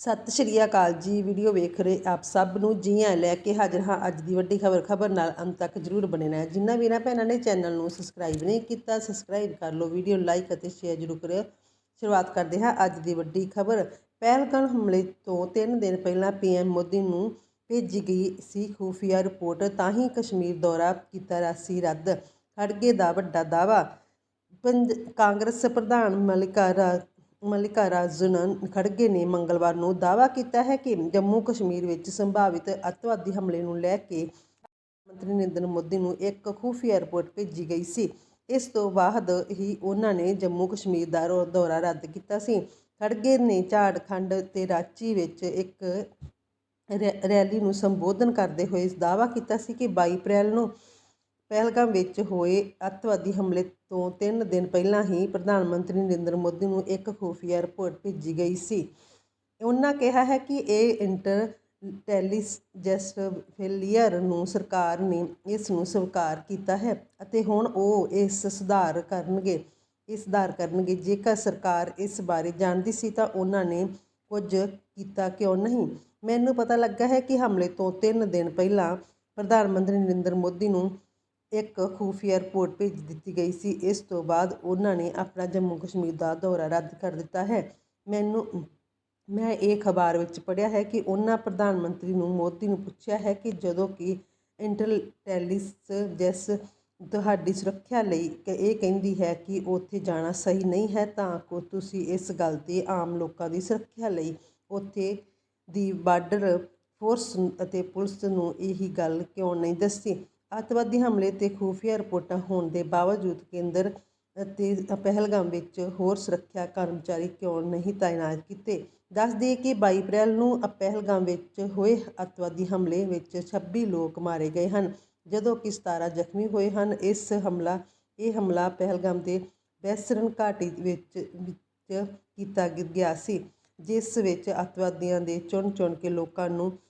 ਸਤਿ ਸ਼੍ਰੀ ਅਕਾਲ ਜੀ। ਵੀਡੀਓ ਵੇਖ ਰਹੇ ਆਪ ਸਭ ਨੂੰ। ਜੀਆਂ ਲੈ ਕੇ ਹਾਜ਼ਰ ਹਾਂ ਅੱਜ ਦੀ ਵੱਡੀ ਖਬਰ। ਖਬਰ ਨਾਲ ਅੰਤ ਤੱਕ ਜਰੂਰ ਬਣੇ ਰਹਿਣਾ ਜਿਨ੍ਹਾਂ ਵੀਰਾਂ ਭੈਣਾਂ ਨੇ ਚੈਨਲ ਨੂੰ ਸਬਸਕ੍ਰਾਈਬ ਨਹੀਂ ਕੀਤਾ ਸਬਸਕ੍ਰਾਈਬ ਕਰ ਲਓ। ਵੀਡੀਓ ਲਾਈਕ ਅਤੇ ਸ਼ੇਅਰ ਜਰੂਰ ਕਰਿਓ। ਸ਼ੁਰੂਆਤ ਕਰਦੇ ਹਾਂ ਅੱਜ ਦੀ ਵੱਡੀ ਖਬਰ। ਪਹਿਲਗਾਮ ਹਮਲੇ ਤੋਂ 3 ਦਿਨ ਪਹਿਲਾਂ ਪੀਐਮ ਮੋਦੀ ਨੂੰ ਭੇਜੀ ਗਈ ਸੀ ਖੂਫੀਆ ਰਿਪੋਰਟ। ਤਾਂ ਹੀ ਕਸ਼ਮੀਰ ਦੌਰਾ ਕੀਤਾ ਰਾਸੀ ਰੱਦ। ਖੜਗੇ ਦਾ ਵੱਡਾ ਦਾਅਵਾ। ਪੰਜ ਕਾਂਗਰਸ ਪ੍ਰਧਾਨ ਮਲਿਕਾ ਮਲਿਕਾਰਾਜੁਨ ਖੜਗੇ ਨੇ ਮੰਗਲਵਾਰ ਨੂੰ ਦਾਅਵਾ ਕੀਤਾ ਹੈ ਕਿ ਜੰਮੂ ਕਸ਼ਮੀਰ ਵਿੱਚ ਸੰਭਾਵਿਤ ਅੱਤਵਾਦੀ ਹਮਲੇ ਨੂੰ ਲੈ ਕੇ ਮੰਤਰੀ ਨਰਿੰਦਰ ਮੋਦੀ ਨੂੰ ਇੱਕ ਖੂਫੀਆ ਰਿਪੋਰਟ ਭੇਜੀ ਗਈ ਸੀ। ਇਸ ਤੋਂ ਬਾਅਦ ਹੀ ਉਹਨਾਂ ਨੇ ਜੰਮੂ ਕਸ਼ਮੀਰ ਦਾ ਰੋ- ਦੌਰਾ ਰੱਦ ਕੀਤਾ ਸੀ। ਖੜਗੇ ਨੇ ਝਾੜਖੰਡ ਤੇ ਰਾਂਚੀ ਵਿੱਚ ਇੱਕ ਰੈ- ਰੈਲੀ ਨੂੰ ਸੰਬੋਧਨ ਕਰਦੇ ਹੋਏ ਦਾਅਵਾ ਕੀਤਾ ਸੀ ਕਿ 22 ਅਪ੍ਰੈਲ ਨੂੰ ਪਹਿਲਗਾਮ ਵਿੱਚ ਹੋਏ ਅੱਤਵਾਦੀ ਹਮਲੇ ਤੋਂ 3 ਦਿਨ ਪਹਿਲਾਂ ਹੀ ਪ੍ਰਧਾਨ ਮੰਤਰੀ ਨਰਿੰਦਰ ਮੋਦੀ ਨੂੰ ਇੱਕ ਖੁਫੀਆ ਰਿਪੋਰਟ ਭੇਜੀ ਗਈ ਸੀ। ਉਹਨਾਂ ਕਿਹਾ ਹੈ ਕਿ ਇਹ ਇੰਟਰਟੈਲੀਜੈਂਸ ਫੇਲੀਅਰ ਨੂੰ ਸਰਕਾਰ ਨੇ ਇਸ ਨੂੰ ਸਵੀਕਾਰ ਕੀਤਾ ਹੈ ਅਤੇ ਹੁਣ ਉਹ ਇਸ ਸੁਧਾਰ ਕਰਨਗੇ, ਇਸ ਸੁਧਾਰ ਕਰਨਗੇ। ਜੇਕਰ ਸਰਕਾਰ ਇਸ ਬਾਰੇ ਜਾਣਦੀ ਸੀ ਤਾਂ ਉਹਨਾਂ ਨੇ ਕੁਝ ਕੀਤਾ ਕਿਉਂ ਨਹੀਂ? ਮੈਨੂੰ ਪਤਾ ਲੱਗਾ ਹੈ ਕਿ ਹਮਲੇ ਤੋਂ 3 ਦਿਨ ਪਹਿਲਾਂ ਪ੍ਰਧਾਨ ਮੰਤਰੀ ਨਰਿੰਦਰ ਮੋਦੀ ਨੂੰ ਇੱਕ ਖੂਫੀਆ ਰਿਪੋਰਟ ਭੇਜ ਦਿੱਤੀ ਗਈ ਸੀ। ਇਸ ਤੋਂ ਬਾਅਦ ਉਹਨਾਂ ਨੇ ਆਪਣਾ ਜੰਮੂ ਕਸ਼ਮੀਰ ਦਾ ਦੌਰਾ ਰੱਦ ਕਰ ਦਿੱਤਾ ਹੈ। ਮੈਨੂੰ, ਮੈਂ ਇਹ ਖਬਰ ਵਿੱਚ ਪੜ੍ਹਿਆ ਹੈ ਕਿ ਉਹਨਾਂ ਪ੍ਰਧਾਨ ਮੰਤਰੀ ਨੂੰ ਮੋਦੀ ਨੂੰ ਪੁੱਛਿਆ ਹੈ ਕਿ ਜਦੋਂ ਕਿ ਇੰਟੈਲੀਜੈਂਸ ਤੁਹਾਡੀ ਸੁਰੱਖਿਆ ਲਈ ਕਿ, ਇਹ ਕਹਿੰਦੀ ਹੈ ਕਿ ਉੱਥੇ ਜਾਣਾ ਸਹੀ ਨਹੀਂ ਹੈ, ਤਾਂ ਕੋ ਤੁਸੀਂ ਇਸ ਗੱਲ ਤੇ ਆਮ ਲੋਕਾਂ ਦੀ ਸੁਰੱਖਿਆ ਲਈ ਉੱਥੇ ਦੀ ਬਾਰਡਰ ਫੋਰਸ ਅਤੇ ਪੁਲਿਸ ਨੂੰ ਇਹੀ ਗੱਲ ਕਿਉਂ ਨਹੀਂ ਦੱਸੀ? ਅੱਤਵਾਦੀ ਹਮਲੇ ਤੇ ਖੂਫੀਆ ਰਿਪੋਰਟਾਂ ਹੋਣ ਦੇ ਬਾਵਜੂਦ ਕੇਂਦਰ ਅਤੇ ਪਹਿਲਗਾਮ ਵਿੱਚ ਹੋਰ ਸੁਰੱਖਿਆ ਕਰਮਚਾਰੀ ਕਿਉਂ ਨਹੀਂ ਤਾਇਨਾਤ ਕੀਤੇ? ਦੱਸ ਦਈਏ ਕਿ 22 ਅਪ੍ਰੈਲ ਨੂੰ ਪਹਿਲਗਾਮ ਵਿੱਚ ਹੋਏ ਅੱਤਵਾਦੀ ਹਮਲੇ ਵਿੱਚ 26 ਲੋਕ ਮਾਰੇ ਗਏ ਹਨ। ਜਦੋਂ ਕਿ 17 ਜ਼ਖਮੀ ਹੋਏ ਹਨ, ਇਸ ਹਮਲਾ, ਇਹ ਹਮਲਾ ਪਹਿਲਗਾਮ ਦੇ ਵੈਸਰਨ ਘਾਟੀ ਵਿੱਚ ਵਿੱਚ ਕੀਤਾ ਗਿਆ ਸੀ, ਜਿਸ ਵਿੱਚ ਅੱਤਵਾਦੀਆਂ ਦੇ ਚੁਣ ਚੁਣ ਕੇ ਲੋਕਾਂ ਨੂੰ